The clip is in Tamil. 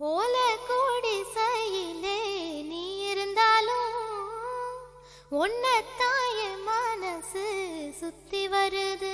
ஓல கூடி சையிலே நீ இருந்தாலும் உன்னை தாய மனசு சுத்தி வருது.